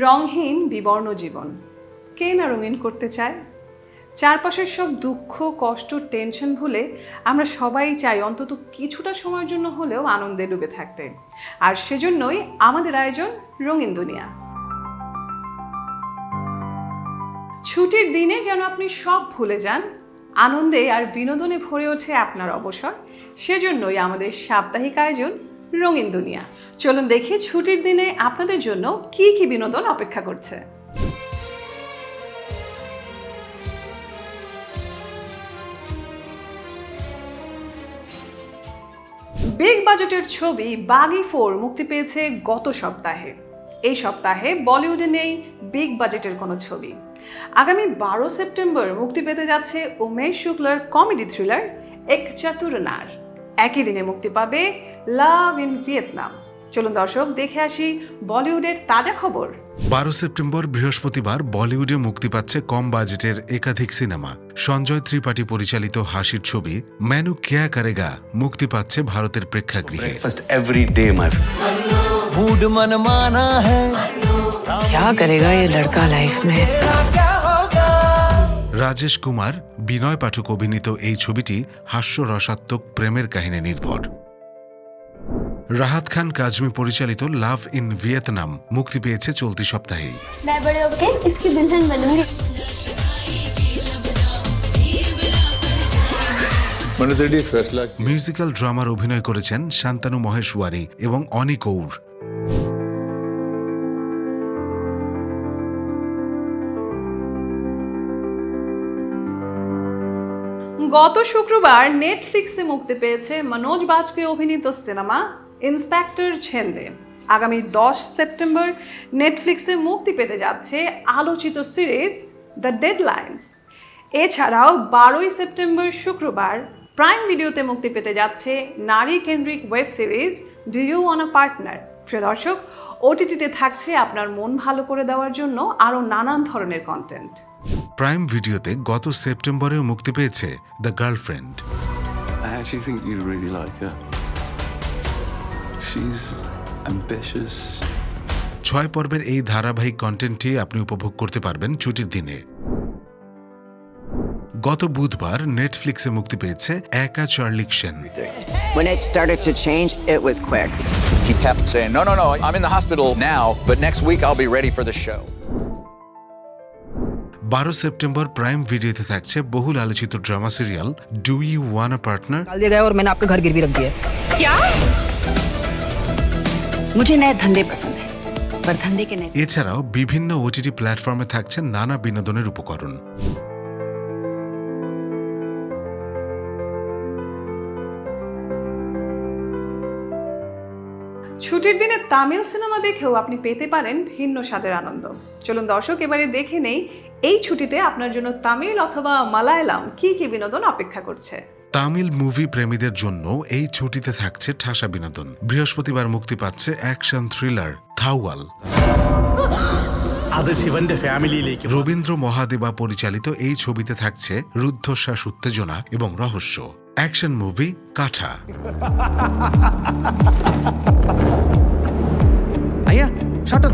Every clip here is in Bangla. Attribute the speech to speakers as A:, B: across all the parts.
A: রংহীন বিবর্ণ জীবন। কে না রঙিন করতে চায়? চারপাশের সব দুঃখ, কষ্ট, টেনশন ভুলে আমরা সবাই চাই অন্তত কিছুটা সময়ের জন্য হলেও আনন্দে ডুবে থাকতে। আর সেজন্যই আমাদের আয়োজন রঙিন দুনিয়া। ছুটির দিনে যেন আপনি সব ভুলে যান, আনন্দে আর বিনোদনে ভরে ওঠে আপনার অবসর, সেজন্যই আমাদের সাপ্তাহিক আয়োজন রঙিন দুনিয়া। চলুন দেখি ছুটির দিনে আপনাদের জন্য কি কি বিনোদন অপেক্ষা করছে। বিগ বাজেটের ছবি বাগি ফোর মুক্তি পেয়েছে গত সপ্তাহে। এই সপ্তাহে বলিউডে নেই বিগ বাজেটের কোনো ছবি। আগামী বারো সেপ্টেম্বর মুক্তি পেতে যাচ্ছে উমেশ শুক্লার কমেডি থ্রিলার এক চাতুরনার একই দিনে মুক্তি পাবে লাভ ইন ভিয়েতনাম চলুন দর্শক দেখে আসি বলিউডের তাজা খবর
B: বারো সেপ্টেম্বর বৃহস্পতিবার বলিউডে মুক্তি পাচ্ছে কম বাজেটের একাধিক সিনেমা সঞ্জয় ত্রিপাঠী পরিচালিত হাসির ছবি ম্যানু কেয়া কারেগা মুক্তি পাচ্ছে ভারতের প্রেক্ষাগৃহে
C: breakfast every day, my friend.
D: Mood मन माना है
E: क्या करेगा ये लड़का लाइफ में
D: तेरा क्या होगा
B: রাজেশ কুমার বিনয় পাঠক অভিনীত এই ছবিটি হাস্যরসাত্মক প্রেমের কাহিনী নির্ভর। রাহাত খান কাজমি পরিচালিত লাভ ইন ভিয়েতনাম মুক্তি পেয়েছে চলতি সপ্তাহেই। মিউজিক্যাল ড্রামার অভিনয় করেছেন শান্তানু মহেশ ওয়ারি এবং অনি কৌর।
A: গত শুক্রবার নেটফ্লিক্সে মুক্তি পেয়েছে মনোজ বাজপেয়ী অভিনীত সিনেমা ইন্সপেক্টর ছেন্দে আগামী দশ সেপ্টেম্বর নেটফ্লিক্সে মুক্তি পেতে যাচ্ছে আলোচিত সিরিজ দ্য ডেডলাইন্স। এছাড়াও বারোই সেপ্টেম্বর শুক্রবার প্রাইম ভিডিওতে মুক্তি পেতে যাচ্ছে নারী কেন্দ্রিক web series do you on a partner? প্রিয় দর্শক, ওটিটিতে থাকছে আপনার মন ভালো করে দেওয়ার জন্য আরও নানান ধরনের কন্টেন্ট
B: প্রাইম ভিডিওতে গত সেপ্টেম্বরেও মুক্তি পেয়েছে the girlfriend
C: I actually think you'd really like her. She's ambitious.
B: ছয় পর্বের এই ধারাবাহিক কন্টেন্টটি আপনি উপভোগ করতে পারবেন ছুটির দিনে গত বুধবার নেটফ্লিক্সে মুক্তি পেয়েছে একা চার্লিক সেন
E: When it started to change, it was quick.
F: He kept saying, No, no, no, I'm in the hospital now, but next week I'll be ready for the show.
B: বারো সেপ্টেম্বর প্রাইম ভিডিওতে থাকছে বহুল আলোচিত
G: drama serial do you wanna a partner? মুঝে ধন্দে পছন্দ
B: এছাড়াও বিভিন্ন ওটিটি প্ল্যাটফর্মে থাকছে নানা বিনোদনের উপকরণ।
A: ছুটির দিনে তামিল সিনেমা দেখেও আপনি পেতে পারেন ভিন্ন স্বাদের আনন্দ। চলুন দর্শক এবারে দেখে নেই এই ছুটিতে আপনার জন্য তামিল অথবা মালায়ালাম কি কি বিনোদন অপেক্ষা করছে।
B: তামিল মুভি প্রেমীদের জন্য এই ছুটিতে থাকছে ঠাসা বিনোদন। বৃহস্পতিবার মুক্তি পাচ্ছে অ্যাকশন থ্রিলার থাওয়াল। রবীন্দ্র মহাদেবা পরিচালিত এই ছবিতে থাকছে রুদ্ধশ্বাস উত্তেজনা এবং রহস্য। অ্যাকশন মুভি কাঠা।
D: అయ్యా షార్ట్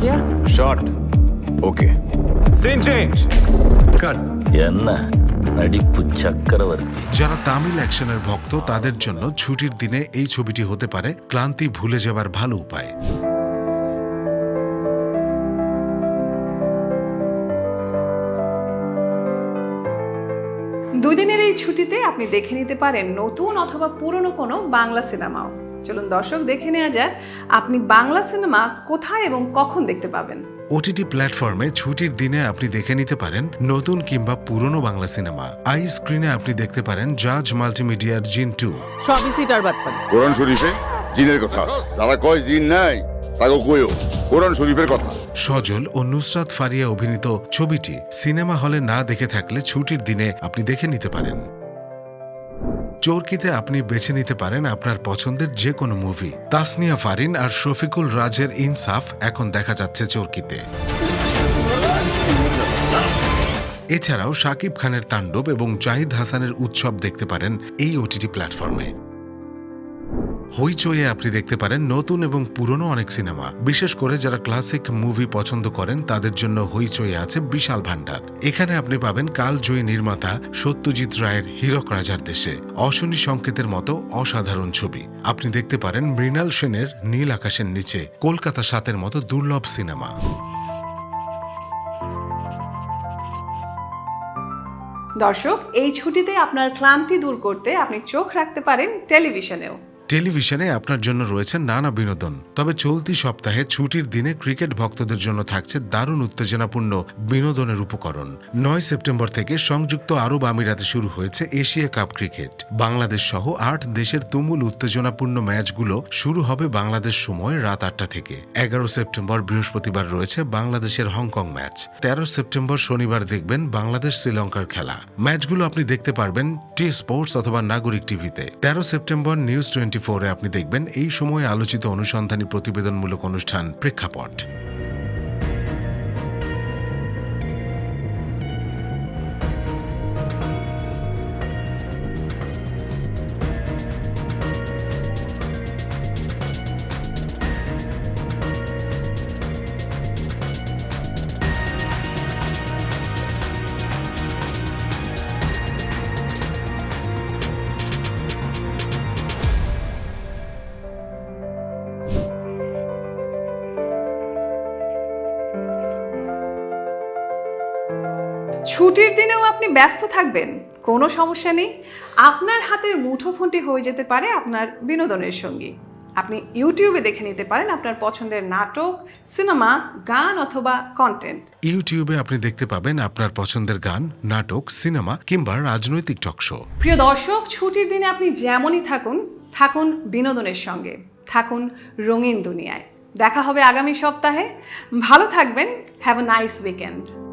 B: যারা তামিল অ্যাকশনের ভক্ত তাদের জন্য ছুটির দিনে এই ছবিটি হতে পারে ক্লান্তি ভুলে যাবার ভালো উপায়।
A: দুই দিনের এই ছুটিতে আপনি দেখে নিতে পারেন নতুন অথবা পুরনো কোনো বাংলা সিনেমাও। চলুন দর্শক দেখে নেওয়া যাক আপনি বাংলা সিনেমা কোথায় এবং কখন দেখতে পাবেন।
B: ওটিটি প্ল্যাটফর্মে ছুটির দিনে আপনি দেখে নিতে পারেন নতুন কিংবা পুরনো বাংলা সিনেমা। আই স্ক্রিনে আপনি দেখতে পারেন জাজ মাল্টিমিডিয়ার জিন টু।
E: সবই সিটার বাদ পান
H: কোরআন শরীফে জিনের কথা। যারা কয় জিন নাই
B: সজল ও নুসরাত ফারিয়া অভিনীত ছবিটি সিনেমা হলে না দেখে থাকলে ছুটির দিনে আপনি দেখে নিতে পারেন। চোরকিতে আপনি বেছে নিতে পারেন আপনার পছন্দের যে কোনো মুভি। তাসনিয়া ফারিন আর শফিকুল রাজের ইনসাফ এখন দেখা যাচ্ছে চোরকিতে। এছাড়াও শাকিব খানের তাণ্ডব এবং জাহিদ হাসানের উৎসব দেখতে পারেন এই ওটিটি প্ল্যাটফর্মে। হইচইয়ে আপনি দেখতে পারেন নতুন এবং পুরনো অনেক সিনেমা। বিশেষ করে যারা ক্লাসিক মুভি পছন্দ করেন, তাদের জন্য হইচই আছে বিশাল ভান্ডার এখানে আপনি পাবেন কালজয়ী নির্মাতা সত্যজিৎ রায়ের হীরক রাজার দেশে। অশনি সংকেতের মতো অসাধারণ ছবি। আপনি দেখতে পারেন মৃণাল সেনের নীল আকাশের নিচে কলকাতা সাতের মতো দুর্লভ সিনেমা।
A: দর্শক, এই ছুটিতে আপনার ক্লান্তি দূর করতে আপনি চোখ রাখতে পারেন টেলিভিশনেও।
B: টেলিভিশনে আপনার জন্য রয়েছে নানা বিনোদন। তবে চলতি সপ্তাহে ছুটির দিনে ক্রিকেট ভক্তদের জন্য থাকছে দারুণ উত্তেজনাপূর্ণ বিনোদনের উপকরণ। নয় সেপ্টেম্বর থেকে সংযুক্ত আরব আমিরাতে শুরু হয়েছে এশিয়া কাপ ক্রিকেট। বাংলাদেশ সহ আট দেশের তুমুল উত্তেজনাপূর্ণ ম্যাচগুলো শুরু হবে বাংলাদেশ সময় রাত আটটা থেকে। এগারো সেপ্টেম্বর বৃহস্পতিবার রয়েছে বাংলাদেশের হংকং ম্যাচ। তেরো সেপ্টেম্বর শনিবার দেখবেন বাংলাদেশ শ্রীলঙ্কার খেলা। ম্যাচগুলো আপনি দেখতে পারবেন টি স্পোর্টস অথবা নাগরিক টিভিতে। তেরো সেপ্টেম্বর নিউজ টোয়েন্টি ফোরে আপনি দেখবেন এই সময় আলোচিত অনুসন্ধানী প্রতিবেদনমূলক অনুষ্ঠান প্রেক্ষাপট।
A: ছুটির দিনেও আপনি ব্যস্ত থাকবেন কোনো সমস্যা নেই। আপনার হাতের মুঠোফোনটি হয়ে যেতে পারে আপনার বিনোদনের সঙ্গী। আপনি ইউটিউবে দেখে নিতে পারেন আপনার পছন্দের নাটক সিনেমা গান অথবা কন্টেন্ট
B: ইউটিউবে আপনি দেখতে পাবেন আপনার পছন্দের গান নাটক সিনেমা কিংবা রাজনৈতিক টকশো
A: প্রিয় দর্শক ছুটির দিনে আপনি যেমনই থাকুন থাকুন বিনোদনের সঙ্গে থাকুন রঙিন দুনিয়ায়। দেখা হবে আগামী সপ্তাহে। ভালো থাকবেন হ্যাভ আ নাইস উইকেন্ড